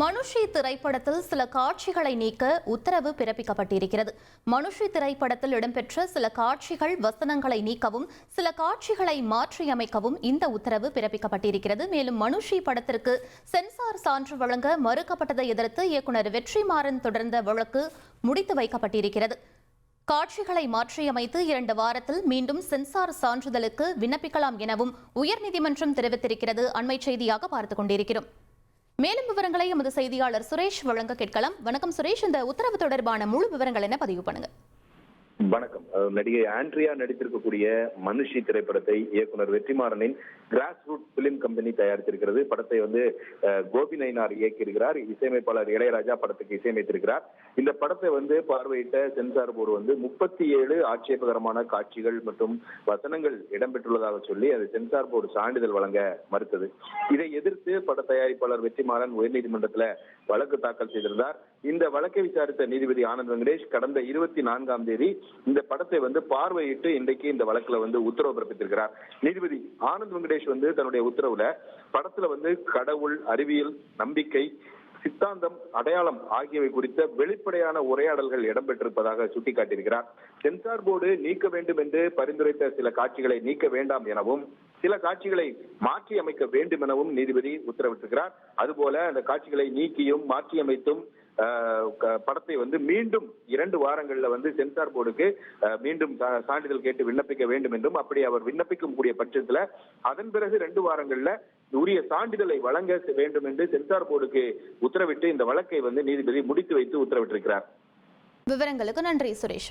மனுஷி திரைப்படத்தில் சில காட்சிகளை நீக்க உத்தரவு பிறப்பிக்கப்பட்டிருக்கிறது. மனுஷி திரைப்படத்தில் இடம்பெற்ற சில காட்சிகள் வசனங்களை நீக்கவும் சில காட்சிகளை மாற்றியமைக்கவும் இந்த உத்தரவு பிறப்பிக்கப்பட்டிருக்கிறது. மேலும் மனுஷி படத்திற்கு சென்சார் சான்று வழங்க மறுக்கப்பட்டதை எதிர்த்து இயக்குனர் வெற்றிமாறன் தொடர்ந்த வழக்கு முடித்து வைக்கப்பட்டிருக்கிறது. காட்சிகளை மாற்றியமைத்து இரண்டு வாரத்தில் மீண்டும் சென்சார் சான்றிதழுக்கு விண்ணப்பிக்கலாம் எனவும் உயர்நீதிமன்றம் தெரிவித்திருக்கிறது. அண்மை செய்தியாக பார்த்துக் கொண்டிருக்கிறோம். மேலும் விவரங்களை எமது செய்தியாளர் சுரேஷ் வழங்க கேட்கலாம். வணக்கம் சுரேஷ். இந்த உத்தரவு தொடர்பான முழு விவரங்கள் என்ன? பதிவு பண்ணுங்க. வணக்கம். நடிகை ஆண்ட்ரியா நடித்திருக்கக்கூடிய மனுஷி திரைப்படத்தை இயக்குனர் வெற்றிமாறனின் கிராஸ் ரூட் பிலிம் கம்பெனி தயாரித்திருக்கிறது. படத்தை வந்து கோபி நயினார் இயக்கியிருக்கிறார். இசையமைப்பாளர் இளையராஜா படத்துக்கு இசையமைத்திருக்கிறார். இந்த படத்தை வந்து பார்வையிட்ட சென்சார் போர்டு வந்து முப்பத்தி ஏழு ஆட்சேபகரமான காட்சிகள் மற்றும் வசனங்கள் இடம்பெற்றுள்ளதாக சொல்லி அது சென்சார் போர்டு சான்றிதழ் வழங்க மறுத்தது. இதை எதிர்த்து பட தயாரிப்பாளர் வெற்றிமாறன் உயர்நீதிமன்றத்தில் வழக்கு தாக்கல் செய்திருந்தார். இந்த வழக்கை விசாரித்த நீதிபதி ஆனந்த் வெங்கடேஷ் கடந்த இருபத்தி நான்காம் தேதி இந்த படத்தை வந்து பார்வையிட்டு இன்றைக்கு இந்த வழக்குல வந்து உத்தரவு பிறப்பித்திருக்கிறார். நீதிபதி ஆனந்த் வெங்கடேஷ் வந்து தன்னுடைய உத்தரவுல படத்துல வந்து கடவுள் அறிவியல் நம்பிக்கை சித்தாந்தம் அடையாளம் ஆகியவை குறித்த வெளிப்படையான உரையாடல்கள் இடம்பெற்றிருப்பதாக சுட்டிக்காட்டியிருக்கிறார். சென்சார் போர்டு நீக்க வேண்டும் என்று பரிந்துரைத்த சில காட்சிகளை நீக்க வேண்டாம் எனவும் சில காட்சிகளை மாற்றி அமைக்க வேண்டும் எனவும் நீதிபதி உத்தரவிட்டிருக்கிறார். அதுபோல அந்த காட்சிகளை நீக்கியும் மாற்றி அமைத்தும் படத்தை வந்து மீண்டும் இரண்டு வாரங்களில் வந்து சென்சார் போர்டுக்கு மீண்டும் சான்றிதழ் கேட்டு விண்ணப்பிக்க வேண்டும் என்றும் அப்படி அவர் விண்ணப்பிக்கும் கூடிய பட்சத்துல அதன் பிறகு ரெண்டு வாரங்களில் உரிய சான்றிதழை வழங்க வேண்டும் என்று சென்சார் போர்டுக்கு உத்தரவிட்டு இந்த வழக்கை வந்து நீதிபதி முடித்து வைத்து உத்தரவிட்டிருக்கிறார். விவரங்களுக்கு நன்றி சுரேஷ்.